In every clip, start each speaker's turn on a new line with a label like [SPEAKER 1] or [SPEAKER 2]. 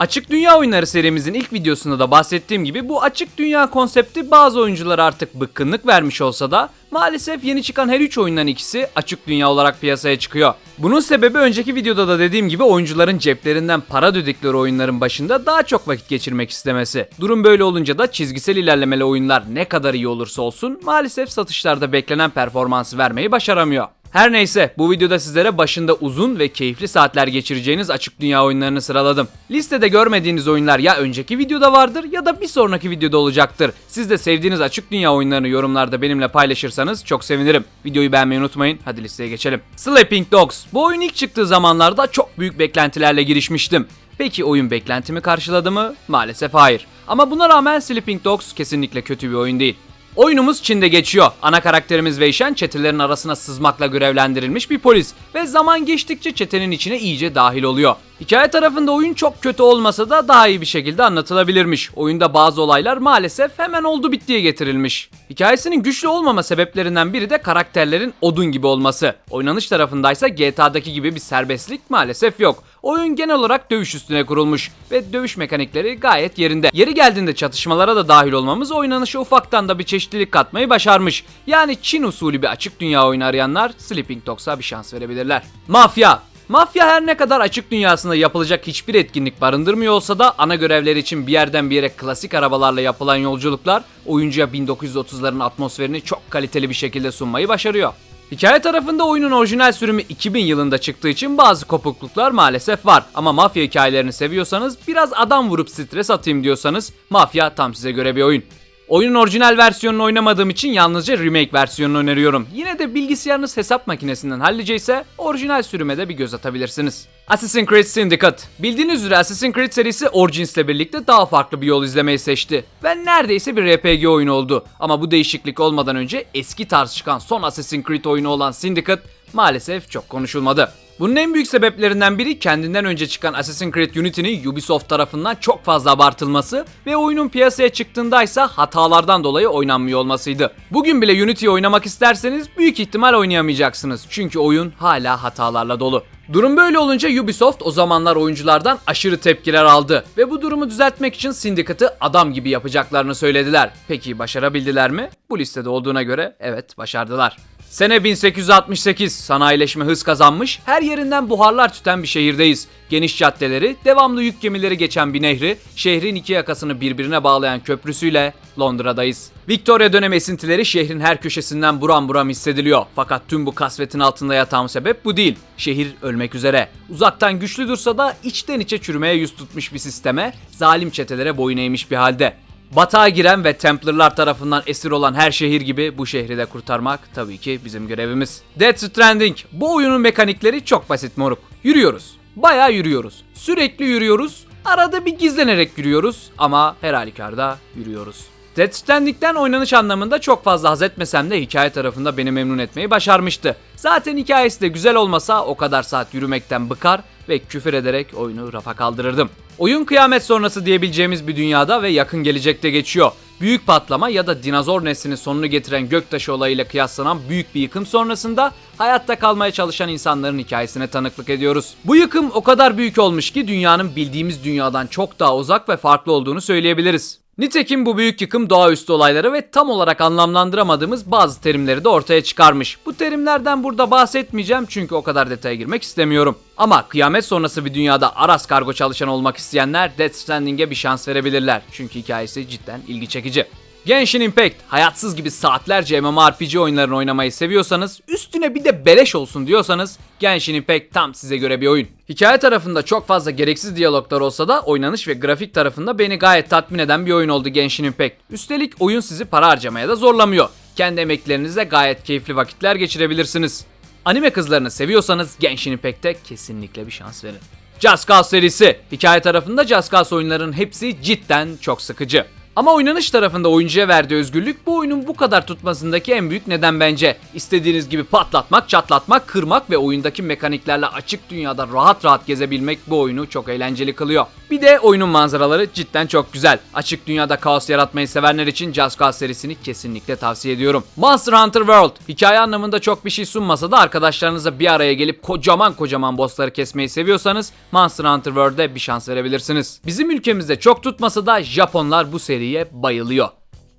[SPEAKER 1] Açık Dünya Oyunları serimizin ilk videosunda da bahsettiğim gibi bu açık dünya konsepti bazı oyunculara artık bıkkınlık vermiş olsa da maalesef yeni çıkan her 3 oyundan ikisi açık dünya olarak piyasaya çıkıyor. Bunun sebebi önceki videoda da dediğim gibi oyuncuların ceplerinden para düdükleri oyunların başında daha çok vakit geçirmek istemesi. Durum böyle olunca da çizgisel ilerlemeli oyunlar ne kadar iyi olursa olsun maalesef satışlarda beklenen performansı vermeyi başaramıyor. Her neyse bu videoda sizlere başında uzun ve keyifli saatler geçireceğiniz açık dünya oyunlarını sıraladım. Listede görmediğiniz oyunlar ya önceki videoda vardır ya da bir sonraki videoda olacaktır. Siz de sevdiğiniz açık dünya oyunlarını yorumlarda benimle paylaşırsanız çok sevinirim. Videoyu beğenmeyi unutmayın. Hadi listeye geçelim. Sleeping Dogs. Bu oyun ilk çıktığı zamanlarda çok büyük beklentilerle girişmiştim. Peki oyun beklentimi karşıladı mı? Maalesef hayır. Ama buna rağmen Sleeping Dogs kesinlikle kötü bir oyun değil. Oyunumuz Çin'de geçiyor. Ana karakterimiz Weishen çetelerin arasına sızmakla görevlendirilmiş bir polis ve zaman geçtikçe çetenin içine iyice dahil oluyor. Hikaye tarafında oyun çok kötü olmasa da daha iyi bir şekilde anlatılabilirmiş. Oyunda bazı olaylar maalesef hemen oldu bittiye getirilmiş. Hikayesinin güçlü olmama sebeplerinden biri de karakterlerin odun gibi olması. Oynanış tarafındaysa GTA'daki gibi bir serbestlik maalesef yok. Oyun genel olarak dövüş üstüne kurulmuş ve dövüş mekanikleri gayet yerinde. Yeri geldiğinde çatışmalara da dahil olmamız oynanışa ufaktan da bir çeşitlilik katmayı başarmış. Yani Çin usulü bir açık dünya oyunu arayanlar Sleeping Dogs'a bir şans verebilirler. Mafya Mafya her ne kadar açık dünyasında yapılacak hiçbir etkinlik barındırmıyor olsa da ana görevler için bir yerden bir yere klasik arabalarla yapılan yolculuklar oyuncuya 1930'ların atmosferini çok kaliteli bir şekilde sunmayı başarıyor. Hikaye tarafında oyunun orijinal sürümü 2000 yılında çıktığı için bazı kopukluklar maalesef var. Ama mafya hikayelerini seviyorsanız, biraz adam vurup stres atayım diyorsanız mafya tam size göre bir oyun. Oyunun orijinal versiyonunu oynamadığım için yalnızca remake versiyonunu öneriyorum. Yine de bilgisayarınız hesap makinesinden halliceyse orijinal sürüme de bir göz atabilirsiniz. Assassin's Creed Syndicate. Bildiğiniz üzere Assassin's Creed serisi Origins ile birlikte daha farklı bir yol izlemeyi seçti. Ve neredeyse bir RPG oyunu oldu. Ama bu değişiklik olmadan önce eski tarz çıkan son Assassin's Creed oyunu olan Syndicate maalesef çok konuşulmadı. Bunun en büyük sebeplerinden biri kendinden önce çıkan Assassin's Creed Unity'nin Ubisoft tarafından çok fazla abartılması ve oyunun piyasaya çıktığında ise hatalardan dolayı oynanmıyor olmasıydı. Bugün bile Unity'yi oynamak isterseniz büyük ihtimal oynayamayacaksınız çünkü oyun hala hatalarla dolu. Durum böyle olunca Ubisoft o zamanlar oyunculardan aşırı tepkiler aldı ve bu durumu düzeltmek için Syndicat'ı adam gibi yapacaklarını söylediler. Peki başarabildiler mi? Bu listede olduğuna göre evet başardılar. Sene 1868 sanayileşme hız kazanmış, her yerinden buharlar tüten bir şehirdeyiz. Geniş caddeleri, devamlı yük gemileri geçen bir nehri, şehrin iki yakasını birbirine bağlayan köprüsüyle Londra'dayız. Victoria dönemi esintileri şehrin her köşesinden buram buram hissediliyor. Fakat tüm bu kasvetin altında yatan sebep bu değil. Şehir ölmek üzere. Uzaktan güçlü dursa da içten içe çürümeye yüz tutmuş bir sisteme, zalim çetelere boyun eğmiş bir halde. Batağa giren ve Templar'lar tarafından esir olan her şehir gibi bu şehri de kurtarmak tabii ki bizim görevimiz. Death Stranding. Bu oyunun mekanikleri çok basit moruk. Yürüyoruz. Bayağı yürüyoruz. Sürekli yürüyoruz. Arada bir gizlenerek yürüyoruz ama her halükarda yürüyoruz. Death Stranding'den oynanış anlamında çok fazla haz etmesem de hikaye tarafında beni memnun etmeyi başarmıştı. Zaten hikayesi de güzel olmasa o kadar saat yürümekten bıkar ve küfür ederek oyunu rafa kaldırırdım. Oyun kıyamet sonrası diyebileceğimiz bir dünyada ve yakın gelecekte geçiyor. Büyük patlama ya da dinozor neslinin sonunu getiren göktaşı olayıyla kıyaslanan büyük bir yıkım sonrasında hayatta kalmaya çalışan insanların hikayesine tanıklık ediyoruz. Bu yıkım o kadar büyük olmuş ki dünyanın bildiğimiz dünyadan çok daha uzak ve farklı olduğunu söyleyebiliriz. Nitekim bu büyük yıkım doğaüstü olayları ve tam olarak anlamlandıramadığımız bazı terimleri de ortaya çıkarmış. Bu terimlerden burada bahsetmeyeceğim çünkü o kadar detaya girmek istemiyorum. Ama kıyamet sonrası bir dünyada Aras kargo çalışan olmak isteyenler Death Stranding'e bir şans verebilirler. Çünkü hikayesi cidden ilgi çekici. Genshin Impact, hayatsız gibi saatlerce MMORPG oyunlarını oynamayı seviyorsanız, üstüne bir de beleş olsun diyorsanız Genshin Impact tam size göre bir oyun. Hikaye tarafında çok fazla gereksiz diyaloglar olsa da oynanış ve grafik tarafında beni gayet tatmin eden bir oyun oldu Genshin Impact. Üstelik oyun sizi para harcamaya da zorlamıyor. Kendi emeklerinizle gayet keyifli vakitler geçirebilirsiniz. Anime kızlarını seviyorsanız Genshin Impact'e kesinlikle bir şans verin. Just Cause serisi. Hikaye tarafında Just Cause oyunlarının hepsi cidden çok sıkıcı. Ama oynanış tarafında oyuncuya verdiği özgürlük bu oyunun bu kadar tutmasındaki en büyük neden bence. İstediğiniz gibi patlatmak, çatlatmak, kırmak ve oyundaki mekaniklerle açık dünyada rahat rahat gezebilmek bu oyunu çok eğlenceli kılıyor. Bir de oyunun manzaraları cidden çok güzel. Açık dünyada kaos yaratmayı sevenler için Just Cause serisini kesinlikle tavsiye ediyorum. Monster Hunter World hikaye anlamında çok bir şey sunmasa da arkadaşlarınızla bir araya gelip kocaman kocaman bossları kesmeyi seviyorsanız Monster Hunter World'e bir şans verebilirsiniz. Bizim ülkemizde çok tutmasa da Japonlar bu seriye bayılıyor.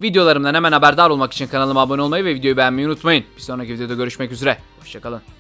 [SPEAKER 1] Videolarımdan hemen haberdar olmak için kanalıma abone olmayı ve videoyu beğenmeyi unutmayın. Bir sonraki videoda görüşmek üzere. Hoşçakalın.